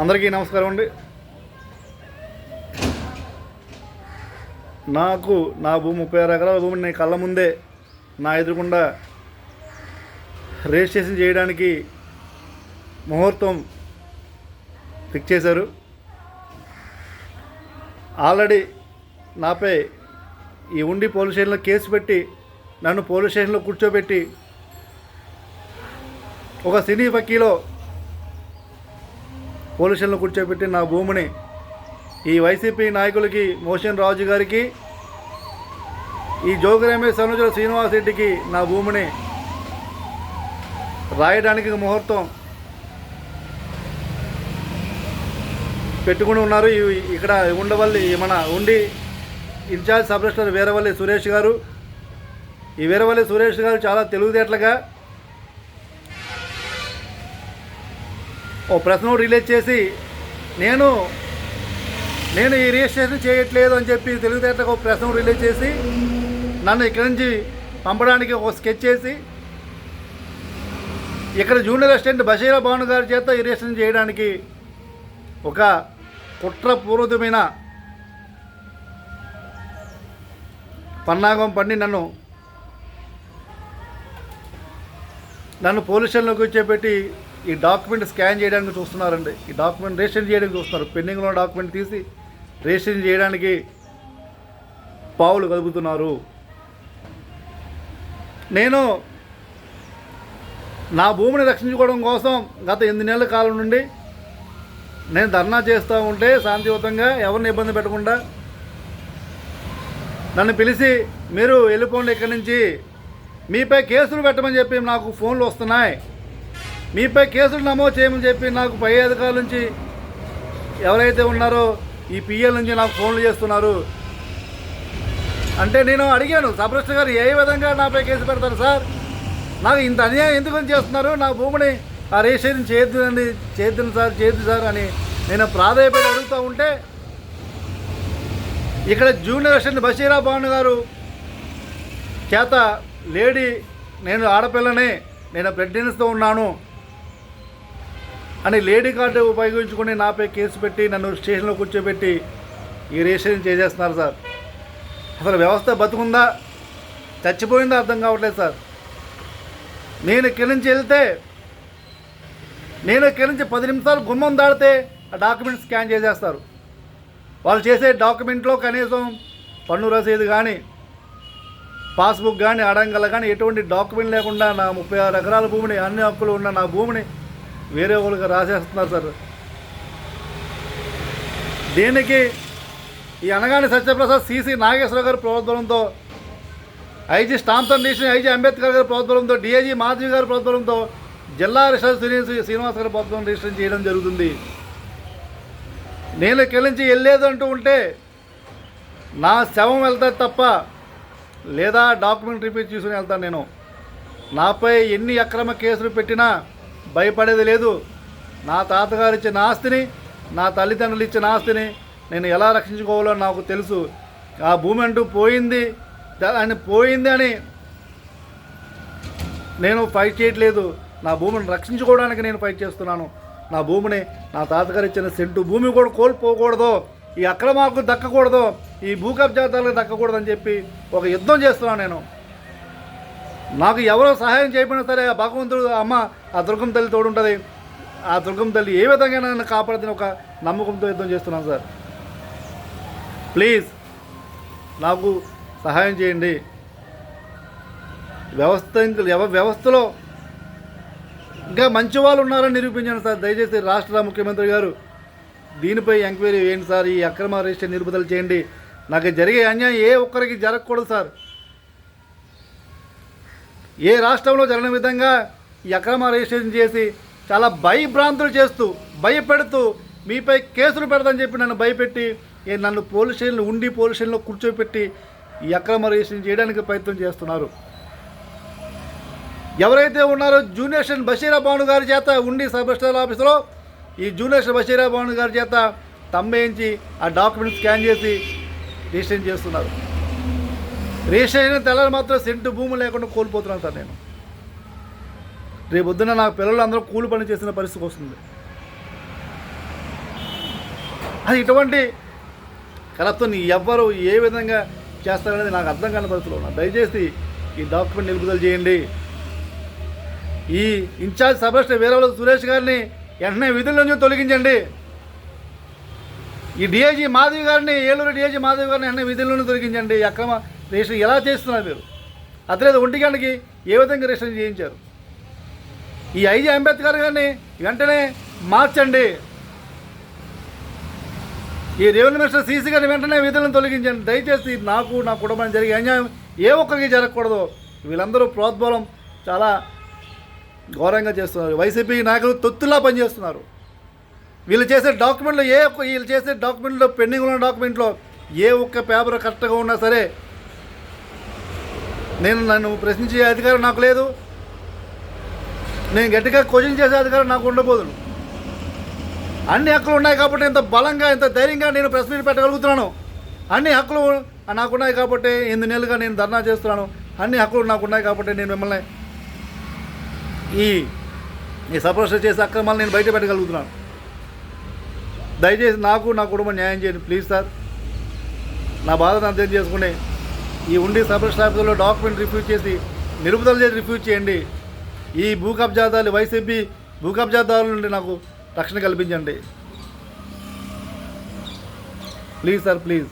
అందరికీ నమస్కారం అండి. నాకు నా భూమి ముప్పై ఆరు ఎకరాల భూమిని నేను కళ్ళ ముందే నా ఎదురుకుండా రిజిస్ట్రేషన్ చేయడానికి ముహూర్తం ఫిక్స్ చేశారు. ఆల్రెడీ నాపై ఈ ఉండి పోలీస్ స్టేషన్లో కేసు పెట్టి నన్ను పోలీస్ స్టేషన్లో కూర్చోబెట్టి ఒక సినీ వకీలో పొల్యూషన్లో కూర్చోబెట్టి నా భూమిని ఈ వైసీపీ నాయకులకి మోషన్ రాజు గారికి ఈ జోగి రమేష్ శ్రీనివాస్ రెడ్డికి నా భూమిని రాయడానికి ముహూర్తం పెట్టుకుని ఉన్నారు. ఇక్కడ ఉండవల్లి మన Undi incharge sub registrar Veeravalli Suresh garu. ఈ వీరవల్లి సురేష్ గారు చాలా తెలుగుదేట్లుగా ఓ ప్రశ్న రిలీజ్ చేసి నేను నేను ఈ రిజిస్ట్రేషన్ చేయట్లేదు అని చెప్పి తెలుగుదేటకు ఒక ప్రశ్న రిలీజ్ చేసి నన్ను ఇక్కడి నుంచి పంపడానికి ఒక స్కెచ్ చేసి ఇక్కడ జూనియర్ అసిస్టెంట్ బషీరా భాను గారి చేత ఈ రిజిస్ట్రేషన్ చేయడానికి ఒక కుట్రపూర్వకమైన పన్నాగం పండి నన్ను నన్ను పోలీస్ స్టేషన్లో కూర్చోబెట్టి ఈ డాక్యుమెంట్ స్కాన్ చేయడానికి చూస్తున్నారండి. ఈ డాక్యుమెంట్ రిజిస్టర్ చేయడానికి చూస్తున్నారు. పెండింగ్లో డాక్యుమెంట్ తీసి రిజిస్టర్ చేయడానికి పావులు కదుపుతున్నారు. నేను నా భూమిని రక్షించుకోవడం కోసం గత ఎనిమిది నెలల కాలం నుండి నేను ధర్నా చేస్తూ ఉంటే శాంతియుతంగా ఎవరిని ఇబ్బంది పెట్టకుండా నన్ను పిలిచి మీరు వెళ్ళిపోండి ఇక్కడి నుంచి మీపై కేసులు పెట్టమని చెప్పి నాకు ఫోన్లు వస్తున్నాయి. మీపై కేసులు నమోదు చేయమని చెప్పి నాకు పై అధికారుల నుంచి ఎవరైతే ఉన్నారో ఈ పిఎల్ నుంచి నాకు ఫోన్లు చేస్తున్నారు. అంటే నేను అడిగాను సబ్రస్ట్ గారు ఏ విధంగా నాపై కేసు పెడతారు సార్? నాకు ఇంత అన్యాయం ఎందుకు చేస్తున్నారు? నా భూమిని ఆ రిజిస్ట్రేషన్ చేయొద్దండి చేయొద్దు సార్ చేద్దు సార్ అని నేను ప్రాధాయపడి అడుగుతూ ఉంటే ఇక్కడ జూనియర్ అసిస్టెంట్ బషీరా భాను గారు చేత లేడీ నేను ఆడపిల్లనే నేను ప్రెగ్నెన్స్తో ఉన్నాను. అని లేడీ కార్డు ఉపయోగించుకొని నాపై కేసు పెట్టి నన్ను స్టేషన్లో కూర్చోబెట్టి ఈ రిజిస్ట్రేషన్ చేసేస్తున్నారు సార్. అసలు వ్యవస్థ బతుకుందా? చచ్చిపోయిందా అర్థం కావట్లేదు సార్. నేను ఇక్కడి నుంచి వెళ్తే నేను ఇక్కడి నుంచి పది నిమిషాలు గుమ్మం దాడితే ఆ డాక్యుమెంట్ స్కాన్ చేసేస్తారు. వాళ్ళు చేసే డాక్యుమెంట్లో కనీసం పన్ను రసీదు కానీ పాస్బుక్ కానీ అడంగల కానీ ఎటువంటి డాక్యుమెంట్ లేకుండా నా ముప్పై ఆరు ఎకరాల భూమిని అన్ని హక్కులు ఉన్న నా భూమిని వేరే వాళ్ళకి రాసేస్తున్నారు సార్. దీనికి ఈ అనగాని సత్యప్రసాద్ సిసి నాగేశ్వర గారి ప్రోద్బలంతో IG stamps and division IG Ambedkar గారి ప్రోద్బలంతో డిఐజీ మాధవి గారి ప్రోద్బలంతో జిల్లా రిషల్ శ్రీ శ్రీనివాస్ గారి ప్రోద్బలం రిజిస్టర్ చేయడం జరుగుతుంది. నేను ఇక్కడి నుంచి వెళ్ళేది అంటూ ఉంటే నా శవం వెళ్తుంది తప్ప లేదా డాక్యుమెంట్ రిపీట్ తీసుకుని వెళ్తాను నేను. నాపై ఎన్ని అక్రమ కేసులు పెట్టినా భయపడేది లేదు. నా తాతగారు ఇచ్చిన ఆస్తిని నా తల్లిదండ్రులు ఇచ్చిన ఆస్తిని నేను ఎలా రక్షించుకోవాలో నాకు తెలుసు. ఆ భూమి అంటూ పోయింది అని పోయింది అని నేను ఫైట్ చేయట్లేదు. నా భూమిని రక్షించుకోవడానికి నేను ఫైట్ చేస్తున్నాను. నా భూమిని నా తాతగారు ఇచ్చిన సెంటు భూమి కూడా కోల్పోకూడదు. ఈ అక్రమాలకు దక్కకూడదు. ఈ భూకప్ కబ్జాతాలకు దక్కకూడదని చెప్పి ఒక యుద్ధం చేస్తున్నాను నేను. నాకు ఎవరో సహాయం చేయకపోయినా సరే ఆ భగవంతుడు అమ్మ ఆ దుర్గం తల్లి తోడుంటుంది. ఆ దుర్గం తల్లి ఏ విధంగా నన్ను కాపాడుతున్న ఒక నమ్మకంతో యుద్ధం చేస్తున్నాను సార్. ప్లీజ్ నాకు సహాయం చేయండి. వ్యవస్థ ఇంకా వ్యవస్థలో ఇంకా మంచి వాళ్ళు ఉన్నారని నిరూపించాను సార్. దయచేసి రాష్ట్ర ముఖ్యమంత్రి గారు దీనిపై ఎంక్వైరీ వేయండి సార్. ఈ అక్రమ రిజిస్టర్ నిలుపుదల చేయండి. నాకు జరిగే అన్యాయం ఏ ఒక్కరికి జరగకూడదు సార్. ఏ రాష్ట్రంలో జరగని విధంగా ఈ అక్రమ రిజిస్ట్రేషన్ చేసి చాలా భయభ్రాంతులు చేస్తూ భయపెడుతూ మీపై కేసులు పెడదని చెప్పి నన్ను భయపెట్టి ఏ నన్ను పోలీస్ స్టేషన్లో ఉండి పోలీస్ స్టేషన్లో కూర్చోపెట్టి ఈ అక్రమ రిజిస్ట్రేషన్ చేయడానికి ప్రయత్నం చేస్తున్నారు. ఎవరైతే ఉన్నారో జూనియర్ స్టేషన్ బషీరా భాను గారి చేత ఉండి సబ్ రిజిస్టర్ ఆఫీసులో ఈ జూనియర్ స్టేషన్ బషీరా భాను గారి చేత తమ్మేయించి ఆ డాక్యుమెంట్ స్కాన్ చేసి రిజిస్ట్రేషన్ చేస్తున్నారు. రిజిస్ట్రేషన్ తెల్లని మాత్రం సెంటు భూమి లేకుండా కోల్పోతున్నాను సార్ నేను. రేపు పొద్దున్న నా పిల్లలు అందరూ కూలి పని చేసిన పరిస్థితి వస్తుంది. అది ఇటువంటి కలప్తో ఎవ్వరు ఏ విధంగా చేస్తారనేది నాకు అర్థం కాని పరిస్థితిలో ఉన్నా. దయచేసి ఈ డాక్యుమెంట్ నిలుపుదల చేయండి. ఈ ఇన్ఛార్జ్ సభ్యులు వీరవల సురేష్ గారిని వెంటనే విధుల నుంచి తొలగించండి. ఈ డిఐజీ మాధవి గారిని ఏలూరు డిఐజీ మాధవి గారిని వెంటనే విధుల్లోనే దొరికించండి. తొలగించండి అక్రమ రిజిస్ట్రేషన్ ఎలా చేస్తున్నారు మీరు? అతలేదు ఒంటి గంటకి ఏ విధంగా రిజిస్ట్రేషన్ చేయించారు? ఈ ఐజీ అంబేద్కర్ గారిని వెంటనే మార్చండి. ఈ రెవెన్యూ మినిస్టర్ సీసీ గారిని వెంటనే విధులను తొలగించండి. దయచేసి నాకు నా కుటుంబానికి జరిగే అన్యాయం ఏ ఒక్కరికి జరగకూడదు. వీళ్ళందరూ ప్రోద్బలం చాలా ఘోరంగా చేస్తున్నారు. వైసీపీ నాయకులు తొత్తులా పనిచేస్తున్నారు. వీళ్ళు చేసే డాక్యుమెంట్లో ఏ ఒక్క వీళ్ళు చేసే డాక్యుమెంట్లో పెండింగ్ ఉన్న డాక్యుమెంట్లో ఏ ఒక్క పేపర్ కరెక్ట్గా ఉన్నా సరే నేను నన్ను ప్రశ్నించే అధికారం నాకు లేదు. నేను గట్టిగా క్వశ్చన్ చేసే అధికారం నాకు ఉండబోదును అన్ని హక్కులు ఉన్నాయి కాబట్టి ఇంత బలంగా ఇంత ధైర్యంగా నేను ప్రెస్ మీట్ పెట్టగలుగుతున్నాను. అన్ని హక్కులు నాకున్నాయి కాబట్టి ఎనిమిది నెలలుగా నేను ధర్నా చేస్తున్నాను. అన్ని హక్కులు నాకున్నాయి కాబట్టి నేను మిమ్మల్ని ఈ ఈ సపరేషన్ చేసే అక్రమాలు నేను బయట పెట్టగలుగుతున్నాను. దయచేసి నాకు నా కుటుంబం న్యాయం చేయండి ప్లీజ్ సార్. నా బాధను అర్థం చేసుకుని. ఈ ఉండి సబ్ స్టాఫ్లో డాక్యుమెంట్ రిఫ్యూజ్ చేసి నిలుపుదల చేసి రిఫ్యూజ్ చేయండి. ఈ భూ కబ్జాదారులు వైసీపీ భూ కబ్జాదారుల నుండి నాకు రక్షణ కల్పించండి. Please sir please.